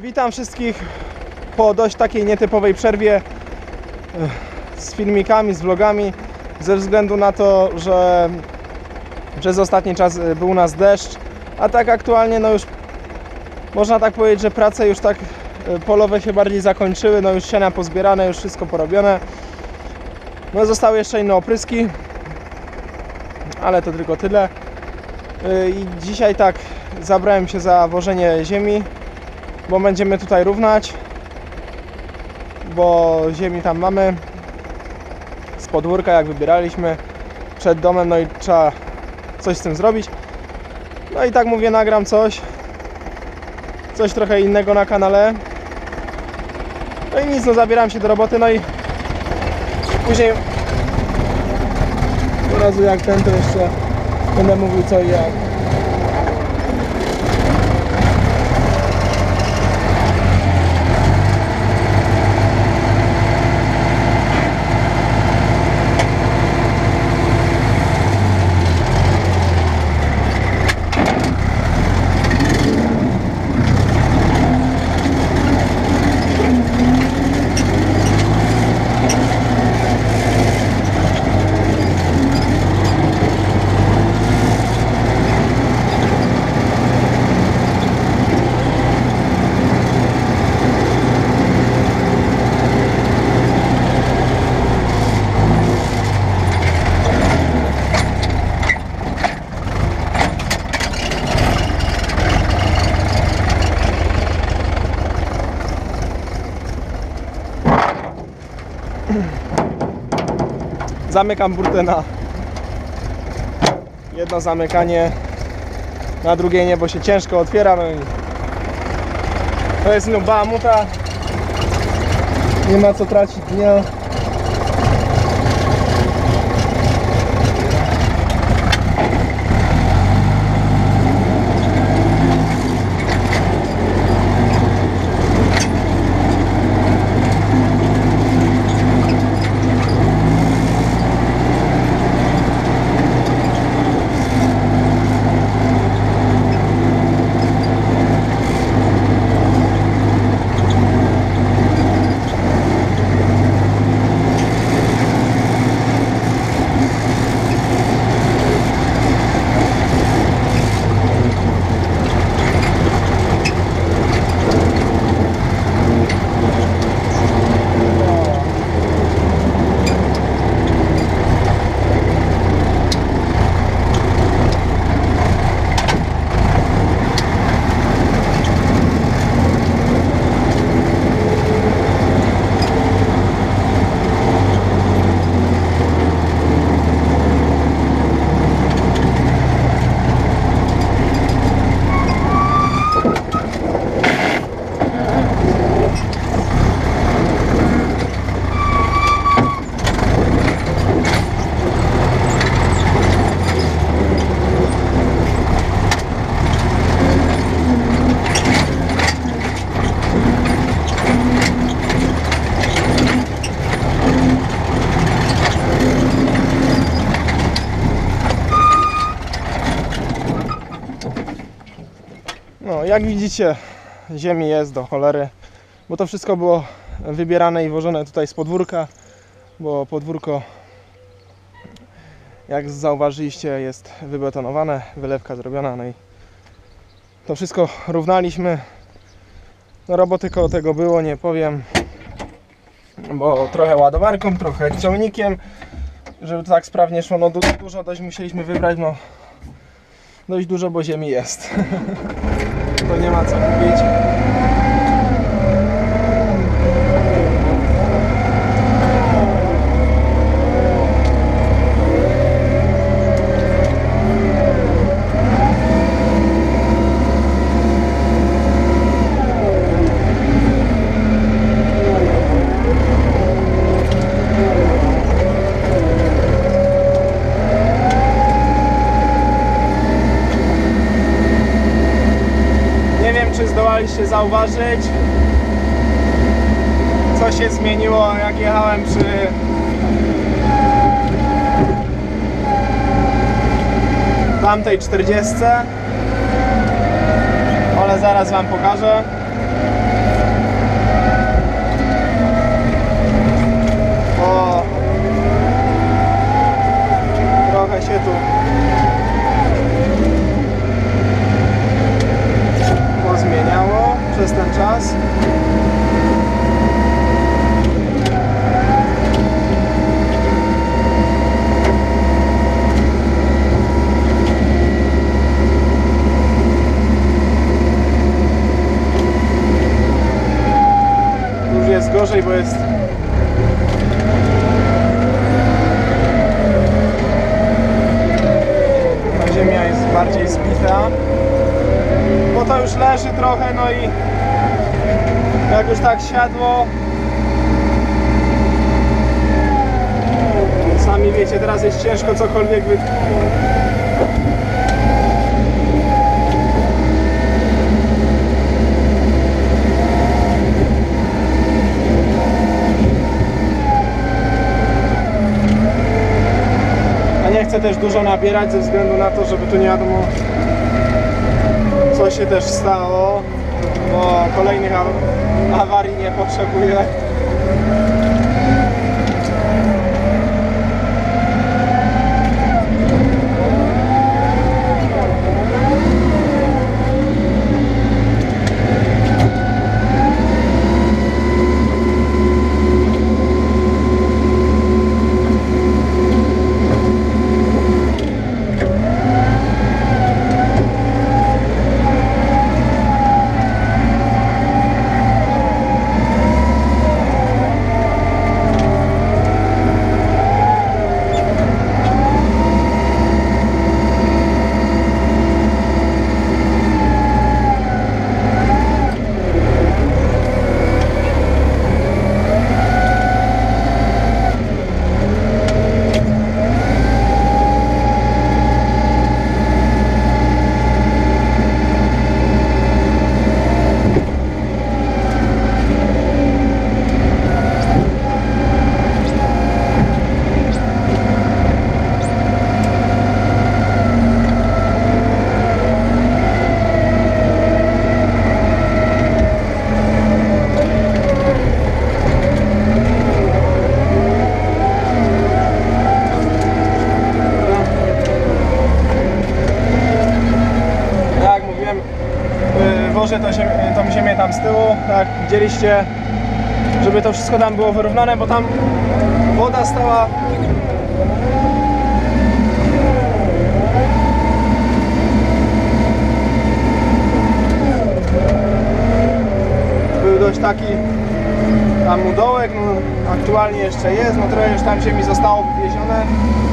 Witam wszystkich po dość takiej nietypowej przerwie eh, z filmikami, z vlogami ze względu na to, że przez ostatni czas e, był u nas deszcz, a tak aktualnie no już można tak powiedzieć, że prace już tak e, polowe się bardziej zakończyły, no już siania pozbierane, już wszystko porobione. No zostały jeszcze inne opryski, ale to tylko tyle. E, I dzisiaj tak zabrałem się za wożenie ziemi, bo będziemy tutaj równać, bo ziemi tam mamy z podwórka jak wybieraliśmy przed domem, no i trzeba coś z tym zrobić. No i tak mówię, nagram coś, coś trochę innego na kanale. No i nic, no zabieram się do roboty, no i później od razu jak ten to jeszcze będę mówił co i jak. Zamykam burtę na jedno zamykanie, na drugie nie, bo się ciężko otwiera. No i to jest no bamuta. Nie ma co tracić dnia. Jak widzicie, ziemi jest do cholery, bo to wszystko było wybierane i wożone tutaj z podwórka, bo podwórko, jak zauważyliście, jest wybetonowane, wylewka zrobiona, no i to wszystko równaliśmy. No, roboty koło tego było, nie powiem, bo trochę ładowarką, trochę ciągnikiem, żeby tak sprawnie szło, no du- dużo dość musieliśmy wybrać, no dość dużo, bo ziemi jest. to nie ma co mówić. się zauważyć, co się zmieniło, jak jechałem przy tamtej 40 ale zaraz Wam pokażę. O, trochę się tu przez ten czas. Już jest gorzej, bo jest ta ziemia jest bardziej zbita to już leży trochę, no i jak już tak siadło. Sami wiecie, teraz jest ciężko cokolwiek wy... A nie chcę też dużo nabierać ze względu na to, żeby tu nie wiadomo co się też stało, bo kolejnych aw- awarii nie potrzebuję. Tak jak mówiłem, yy, wożę to ziemię, tą ziemię tam z tyłu, tak widzieliście, żeby to wszystko tam było wyrównane, bo tam woda stała był dość taki tam udołek, no aktualnie jeszcze jest, no trochę już tam ziemi zostało wywiezione.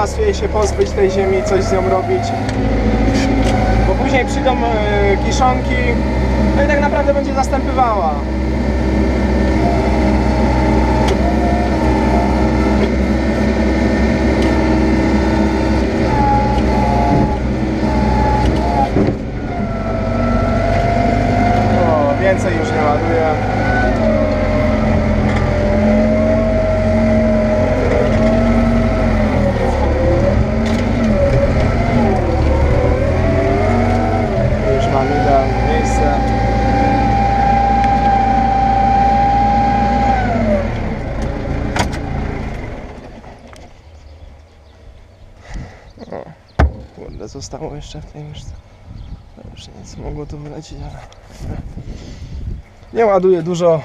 Pasuje się pozbyć tej ziemi, coś z nią robić. Bo później przyjdą e, kiszonki, no i tak naprawdę będzie zastępywała. Więcej już nie ładuję. Już mam idealne miejsce. O, kurde, zostało jeszcze w tej myszce. Już nic mogło tu wylecieć, ale... Nie ładuję dużo,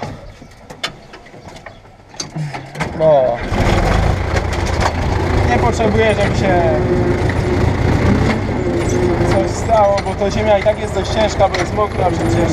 bo nie potrzebuję, żeby się coś stało, bo to ziemia i tak jest dość ciężka, bo jest mokra przecież.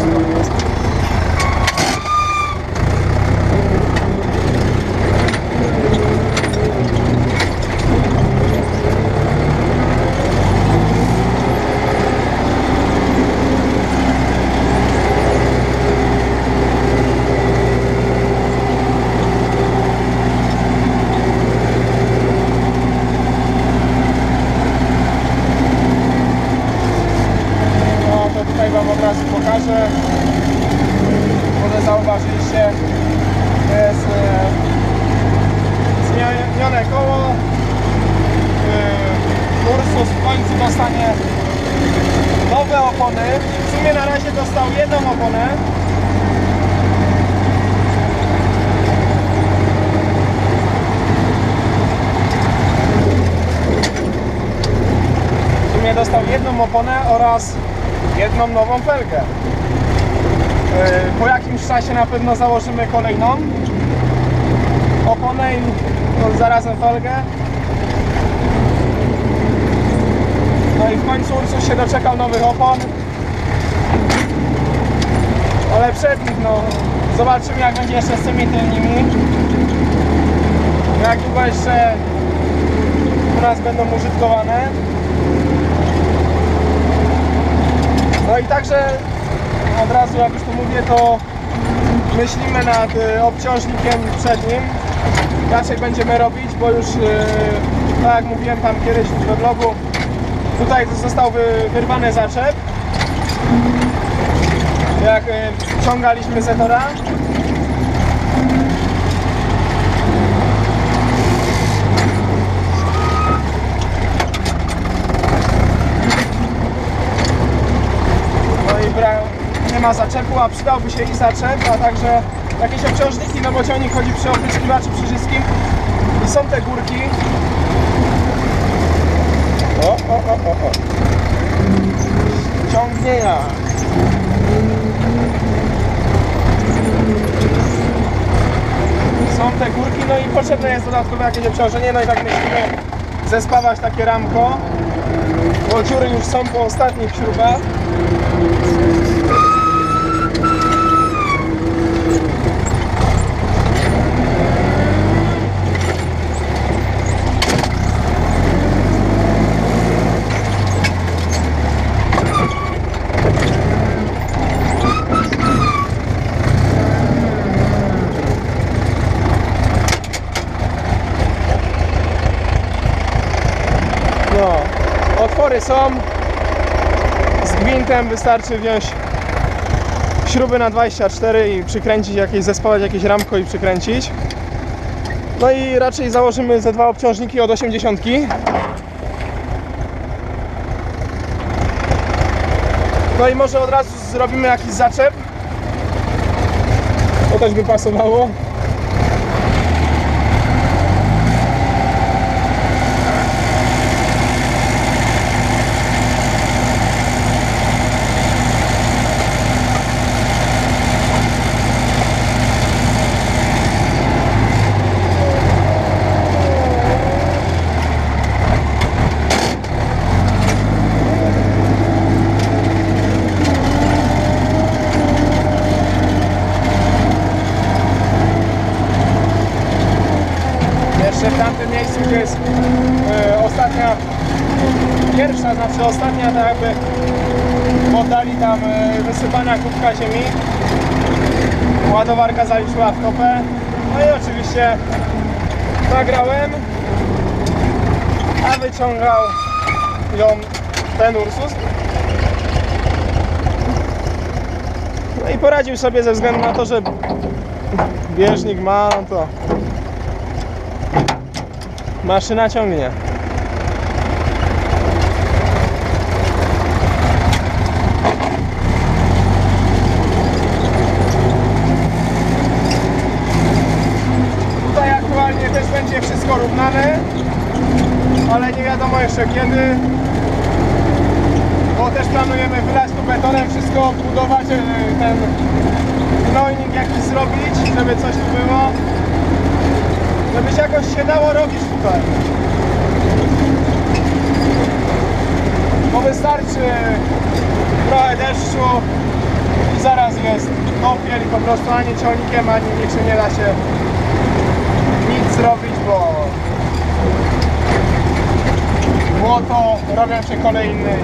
pokażę. Może zauważyliście, jest e, zmienione koło. E, Ursus w końcu dostanie nowe opony. W sumie na razie dostał jedną oponę. W sumie dostał jedną oponę oraz jedną nową felgę. E, Po jakimś czasie na pewno założymy kolejną oponę i no, zarazem felgę. No i w końcu Ursus się doczekał nowych opon. Ale przed nich, no, zobaczymy jak będzie jeszcze z tymi tylnymi. Jak długo jeszcze u nas będą użytkowane. No i także od razu jak już to mówię, to myślimy nad y, obciążnikiem przednim. Raczej będziemy robić, bo już y, tak jak mówiłem tam kiedyś we vlogu, tutaj został wy, wyrwany zaczep. Jak y, ciągaliśmy Zetora. No i bra... nie ma zaczepu, a przydałby się i zaczep, a także jakieś obciążniki, no bo ciągnik chodzi przy opryskiwaczu przy wszystkim i są te górki. O, o, o, o, o. Ciągnienia. Są te górki, no i potrzebne jest dodatkowe jakieś obciążenie, no i tak myślimy zespawać takie ramko, bo dziury już są po ostatnich śrubach. No, otwory są. Z gwintem wystarczy wziąć śruby na 24 i przykręcić jakieś, zespawać jakieś ramko i przykręcić. No i raczej założymy ze dwa obciążniki od 80. No i może od razu zrobimy jakiś zaczep. To też by pasowało. Jeszcze w tamtym miejscu, gdzie jest e, ostatnia, pierwsza, znaczy ostatnia, tak jakby w oddali tam e, wysypania kubka ziemi. Ładowarka zaliczyła w kopę. No i oczywiście nagrałem, a wyciągał ją ten Ursus. No i poradził sobie ze względu na to, że bieżnik ma, no to Maszyna ciągnie. Tutaj aktualnie też będzie wszystko równane, ale nie wiadomo jeszcze kiedy. Bo też planujemy wylać tu betonem, wszystko budować, e, ten gnojnik jakiś zrobić, żeby coś tu było żeby się jakoś się dało robić tutaj. Bo wystarczy trochę deszczu i zaraz jest kąpiel i po prostu ani ciągnikiem, ani niczym nie da się nic zrobić, bo błoto robią się kolejny.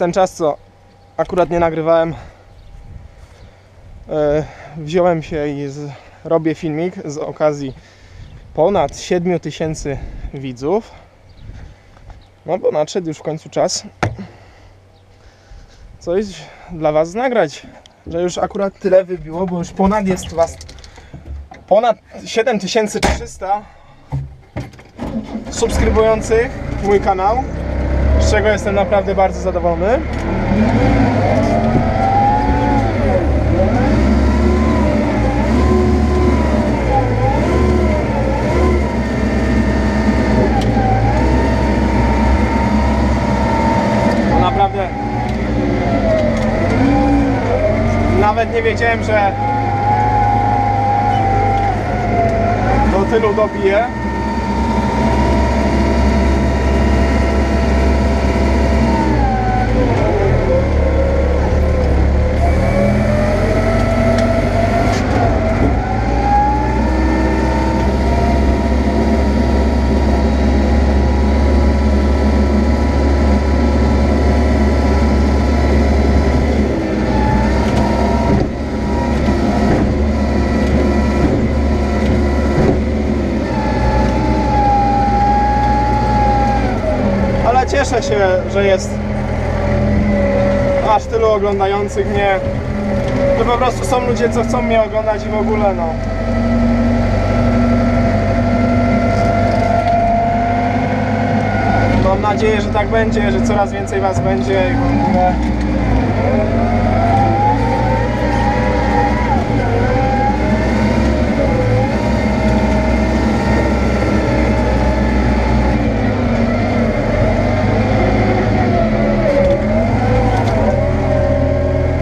Ten czas, co akurat nie nagrywałem, e, wziąłem się i robię filmik z okazji ponad 7 tysięcy widzów. No bo nadszedł już w końcu czas coś dla Was nagrać. Że już akurat tyle wybiło, bo już ponad jest Was ponad 7300 subskrybujących mój kanał, czego jestem naprawdę bardzo zadowolony. No naprawdę nawet nie wiedziałem, że do tylu dobiję. ale cieszę się, że jest aż tylu oglądających mnie. To po prostu są ludzie, co chcą mnie oglądać i w ogóle no. Mam nadzieję, że tak będzie, że coraz więcej Was będzie i w ogóle.